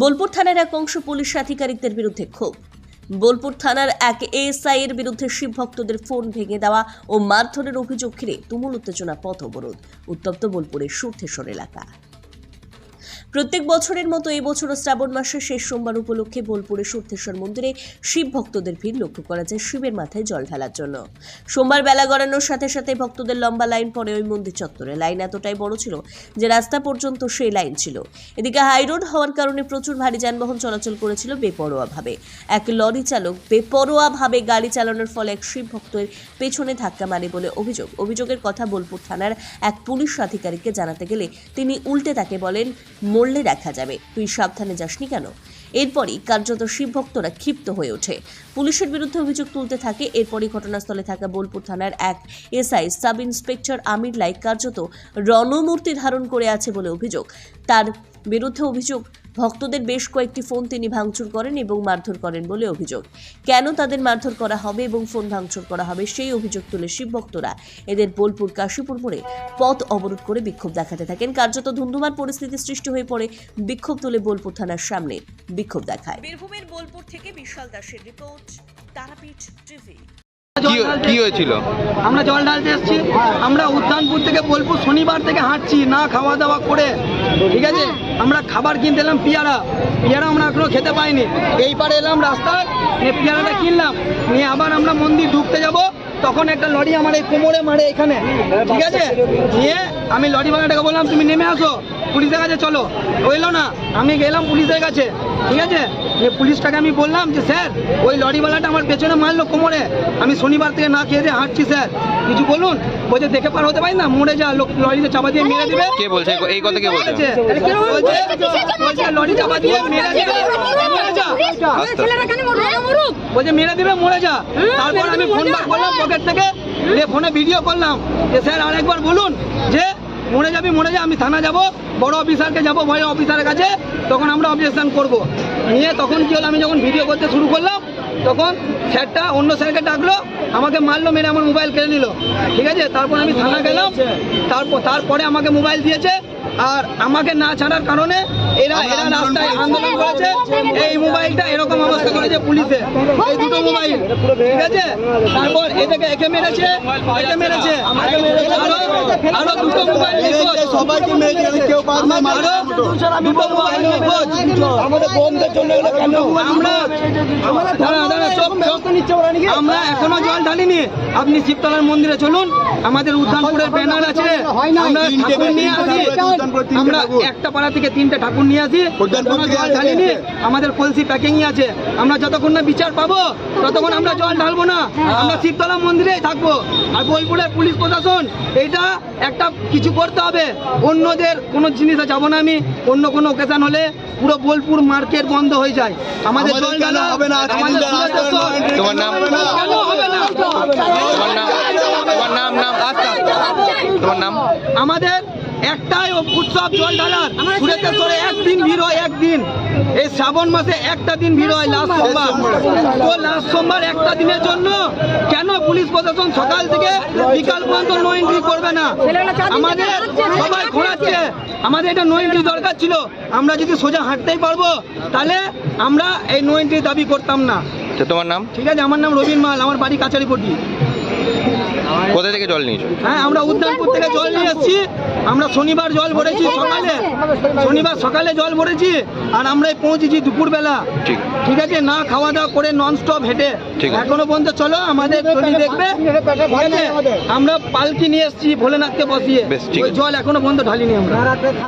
বোলপুর থানার এক অংশ পুলিশ আধিকারিকদের বিরুদ্ধে ক্ষোভ। বোলপুর থানার এক এএসআই এর বিরুদ্ধে শিব ভক্তদের ফোন ভেঙে দেওয়া ও মারধরের অভিযোগ ঘিরে তুমুল উত্তেজনা পথ অবরোধ, উত্তপ্ত বোলপুরের সুর্থেশ্বর এলাকা। প্রত্যেক বছরের মতো এবছরও শ্রাবণ মাসের শেষ সোমবার উপলক্ষে বোলপুরে সুর্থেশ্বর মন্দিরে শিব ভক্তদের ভিড় লক্ষ্য করা যায় শিবের মাথায় জল ঢালার জন্য। সোমবার বেলা গড়ানোর সাথে সাথে ভক্তদের লম্বা লাইন পড়ে ওই মন্দির চত্বরে। লাইন এতটাই বড় ছিল যে রাস্তা পর্যন্ত সেই লাইন ছিল। এদিকে হাইরোড হওয়ার কারণে প্রচুর ভারী যানবাহন চলাচল করেছিল বেপরোয়াভাবে। এক লরি চালক বেপরোয়াভাবে গাড়ি চালানোর ফলে এক শিব ভক্তের পেছনে ধাক্কা মারে বলে অভিযোগ। অভিযোগের কথা বোলপুর থানার এক পুলিশ আধিকারিককে জানাতে গেলে তিনি উল্টে তাকে বলেন মরলে দেখা যাবে। তুই সাবধানে যাসনি কেন? এরপরই কার্যত শিব ভক্তরা ক্ষিপ্ত হয়ে ওঠে। পুলিশের বিরুদ্ধে অভিযোগ তুলতে থাকে, এরপরই ঘটনাস্থলে থাকা বোলপুর থানার এক এসআই সাব ইন্সপেক্টর আমির লাই কার্যত রণমূর্তি ধারণ করে আছে বলে অভিযোগ। তার বিরুদ্ধে অভিযোগ ভক্তদের বেশ কয়েকটি ফোন তিনি ভাঙচুর করেন এবং মারধর করেন বলে অভিযোগ। কেন তাদের মারধর করা হবে এবং ফোন ভাঙচুর করা হবে সেই অভিযোগ তুলে শিব ভক্তরা। এদের বোলপুর, কাশীপুর মোড়ে পথ অবরোধ করে বিক্ষোভ দেখাতে থাকেন। কার্যত ধুন্ধুমার পরিস্থিতি সৃষ্টি হয়ে পড়ে বিক্ষোভ তুলে বোলপুর থানার সামনে বিক্ষোভ দেখায়। বীরভূমের বোলপুর থেকে বিশাল দাসের রিপোর্ট, তারাপীঠ টিভি। কি কি হয়েছিল? আমরা জল ঢালতে এসেছি। আমরা উদ্যানপুর থেকে বোলপুর শনিবার থেকে হাঁটছি না খাওয়া দাওয়া করে। ঠিক আছে? আমরা খাবার কিনতে এলাম পিয়ারা। পিয়ারা আমরা এখনও খেতে পাইনি। এই পারে এলাম রাস্তায় নিয়ে পেয়ারাটা কিনলাম। নিয়ে আবার আমরা মন্দির ঢুকতে যাব। তখন একটা লরি আমার এই কোমরে মারে এখানে। ঠিক আছে? নিয়ে আমি লরিওয়ালাটাকে বললাম তুমি নেমে আসো। পুলিশের কাছে চলো। ও এলো না। আমি গেলাম পুলিশের কাছে। ঠিক আছে? নিয়ে পুলিশটাকে আমি বললাম যে স্যার ওই লরিওয়ালাটা আমার পেছনে মারলো কোমরে। আমি শনিবার থেকে না খেয়ে দিয়ে হাঁটছি স্যার। কিছু বলুন? বলছে দেখে পার হতে পারি না? মরে যা লোক লরিতে চাপা দিয়ে মেরে দিবে। কে বলছে? এই কথা কে বলছে? বলছে লরি চাপা দিয়ে মেরে দিবে। মরে যা বলছে মেরে দিবে মরে যা। তারপর আমি ফোন বার করলাম পকেট থেকে। ফোনে ভিডিও করলাম। যে স্যার আরেকবার বলুন যে মরে যাবি মরে যা আমি থানা যাব বড় অফিসারকে যাব বড় অফিসারের কাছে তখন আমরা অবজেকশন করব। নিয়ে তখন কি হলো আমি যখন ভিডিও করতে শুরু করলাম তখন স্যারটা অন্য স্যারকে ডাকলো আমাকে মারলো মেরে আমার মোবাইল কেড়ে নিল। ঠিক আছে? তারপর আমি থানা গেলাম। তারপর তারপরে আমাকে মোবাইল দিয়েছে আর আমাকে না ছাড়ার কারণে এরা এরা রাস্তায় আন্দোলন করেছে। এই মোবাইলটা এরকম অবস্থা করেছে পুলিশে। এই দুটো মোবাইল ঠিক আছে? তারপর এটাকে একে মেরেছে একে মেরেছে। আরও আরও দুটো মোবাইল নিখোঁজ সবাইকে মেরে কেউ বাদ না মারে। দুটো মোবাইল নিখোঁজ আমাদের বন্ধের জন্য এগুলো কেন? আমরা দাঁড়া, দাঁড়া, চুপ, চুপ। আমরা এখনও জল ঢালিনি। আপনি শিবতলার মন্দিরে চলুন। আমাদের উদ্যানপুরের ব্যানার আছে। আমরা ঠাকুর নিয়ে আসি। আমরা একটা পাড়া থেকে তিনটে ঠাকুর নিয়ে আসি। উদ্যানপুর এখনও থেকে জল ঢালিনি। আমাদের কলসি প্যাকিংই আছে। আমরা যতক্ষণ না বিচার পাবো ততক্ষণ আমরা জল ঢালবো না। আমরা শিবতলা মন্দিরেই থাকব। আর বোলপুরের পুলিশ প্রশাসন এইটা একটা কিছু করতে হবে। অন্যদের কোনো জিনিসে যাব না আমি। অন্য কোনো ওকেশন হলে পুরো বোলপুর মার্কেট বন্ধ হয়ে যায়। আমাদের জল ঢালা হবে না? তোমার নাম? তোমার নাম। তোমার নাম আমাদের একটাই উৎসব জল ঢালার। সুরেতেশ্বরে একদিন ভিড় হয় একদিন। এই শ্রাবণ মাসে একটা দিন ভিড় হয় লাস্ট সোমবার। তো লাস্ট সোমবার একটা দিনের জন্য কেন পুলিশ প্রশাসন সকাল থেকে বিকাল পর্যন্ত নো এন্ট্রি করবে না? আমাদের সবাই ঘোরাচ্ছে। আমাদের এটা নো এন্ট্রি দরকার ছিল। আমরা যদি সোজা হাঁটতেই পারব তাহলে আমরা এই নো এন্ট্রি দাবি করতাম না। তো তোমার নাম? ঠিক আছে আমার নাম রবীন মাল আমার বাড়ি কাছারিপট্টি। কোথা থেকে জল নিয়েছো? হ্যাঁ আমরা উদ্যানপুর থেকে জল নিয়ে এসেছি। আমরা শনিবার জল ভরেছি সকালে। শনিবার সকালে জল ভরেছি আর আমরা এই পৌঁছেছি দুপুরবেলা। ঠিক। ঠিক আছে না খাওয়া দাওয়া করে নন স্টপ হেঁটে। ঠিক এখনও পর্যন্ত চলো আমাদের দেখবে। আমরা পালকি নিয়ে এসেছি ভোলেনাথকে বসিয়ে। জল এখনও পর্যন্ত ঢালিনি আমরা।